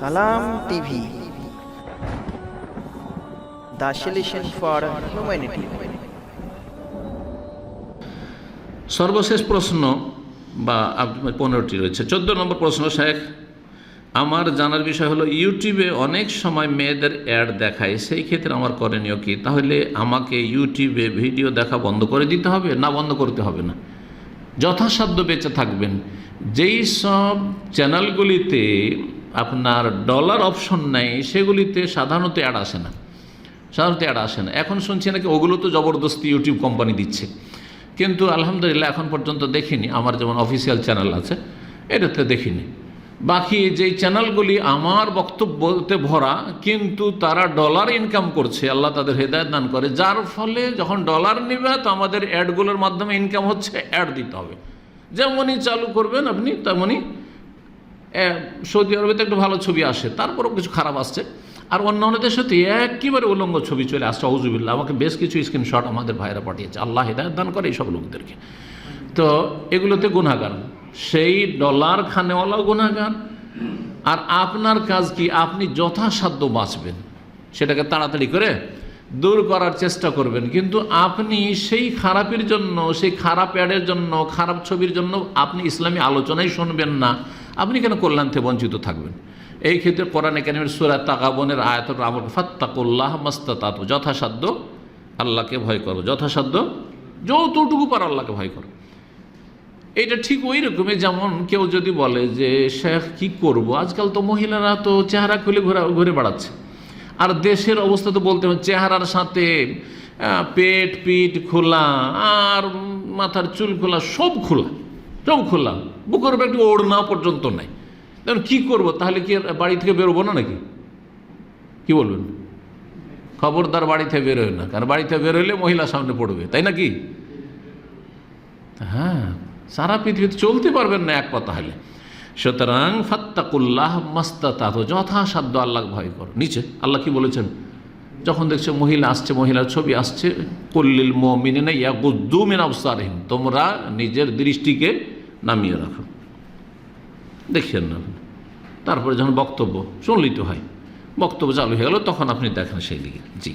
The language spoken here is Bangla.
সালাম টিভি। The for humanity. সর্বশেষ প্রশ্ন বা পনেরোটি রয়েছে। চোদ্দ নম্বর প্রশ্ন, শেখ, আমার জানার বিষয় হলো, ইউটিউবে অনেক সময় মেয়েদের অ্যাড দেখায়, সেই ক্ষেত্রে আমার করণীয় কি? তাহলে আমাকে ইউটিউবে ভিডিও দেখা বন্ধ করে দিতে হবে না বন্ধ করতে হবে না? যথাসাধ্য বেঁচে থাকবেন। যেই সব চ্যানেলগুলিতে আপনার ডলার অপশন নেই, সেগুলিতে সাধারণত অ্যাড আসে না। সাধারণত অ্যাড আসে না। এখন শুনছি নাকি ওগুলো তো জবরদস্তি ইউটিউব কোম্পানি দিচ্ছে। কিন্তু আলহামদুলিল্লাহ এখন পর্যন্ত দেখিনি। আমার যেমন অফিসিয়াল চ্যানেল আছে, এটাতে দেখিনি। বাকি যেই চ্যানেলগুলি আমার বক্তব্যতে ভরা, কিন্তু তারা ডলার ইনকাম করছে, আল্লাহ তাদের হেদায়ত দান করে। যার ফলে যখন ডলার নেবে, তো আমাদের অ্যাডগুলোর মাধ্যমে ইনকাম হচ্ছে অ্যাড দিতে হবে। যেমনই চালু করবেন আপনি, তেমনই সৌদি আরবে তো একটু ভালো ছবি আসে, তারপরেও কিছু খারাপ আসছে। আর অন্য অন্য দেশে তো একেবারে উলঙ্গ ছবি চলে আসছে অজুবিল্লা আমাকে বেশ কিছু স্ক্রিনশট আমাদের ভাইরা পাঠিয়েছে। আল্লাহ হেদায়ত দান করে এইসব লোকদেরকে। তো এগুলোতে গুণাগার সেই ডলার খানেওয়ালাও গুণাগার আর আপনার কাজ কি? আপনি যথাসাধ্য বাঁচবেন। সেটাকে তাড়াতাড়ি করে দূর করার চেষ্টা করবেন। কিন্তু আপনি সেই খারাপের জন্য, সেই খারাপ অ্যাডের জন্য, খারাপ ছবির জন্য আপনি ইসলামী আলোচনাই শুনবেন না। আপনি কেন কল্যাণ থেকে বঞ্চিত থাকবেন? এই ক্ষেত্রে কোরআন একাডেমির সুরা তাকাবনের আয়াতর আমল, ফাত্তাকুল্লাহ মাস্তাত যথাসাধ্য আল্লাহকে ভয় করো, যথাসাধ্য যতটুকু পার আল্লাহকে ভয় করো। এটা ঠিক ওই রকমই, যেমন কেউ যদি বলে যে, শেখ, কি করব? আজকাল তো মহিলারা তো চেহারা খুলে ঘোরা, ঘুরে বেড়াচ্ছে। আর দেশের অবস্থা তো বলতে হবে, চেহারার সাথে পেট, পিঠ খোলা, আর মাথার চুল খোলা, সব খোলা সব খোলা। বুকের উপর একটু ওড়না পর্যন্ত নাই। তখন কী করব? তাহলে কি বাড়ি থেকে বেরোবো না নাকি? কি বলবেন? খবরদার বাড়ি থেকে বেরোয় না, কারণ বাড়িতে বেরোলে মহিলা সামনে পড়বে, তাই নাকি? হ্যাঁ সারা পৃথিবীতে চলতে পারবেন না এক কথা হলে। সুতরাং ফাত্তাকুল্লাহ মাস্তাতাত, যথাসাধ্য আল্লাহ ভয় কর। নিচে, আল্লাহ কি বলেছেন? যখন দেখছ মহিলা আসছে, মহিলার ছবি আসছে, কল্লিল মিনে না ইয়া গুদ্দু মিন আবসারহীন তোমরা নিজের দৃষ্টিকে নামিয়ে রাখো। দেখিয়েন না। তারপরে যখন বক্তব্য শুনলিত হয়। বক্তব্য চালু হয়ে গেল, তখন আপনি দেখেন সেই দিকে। জি।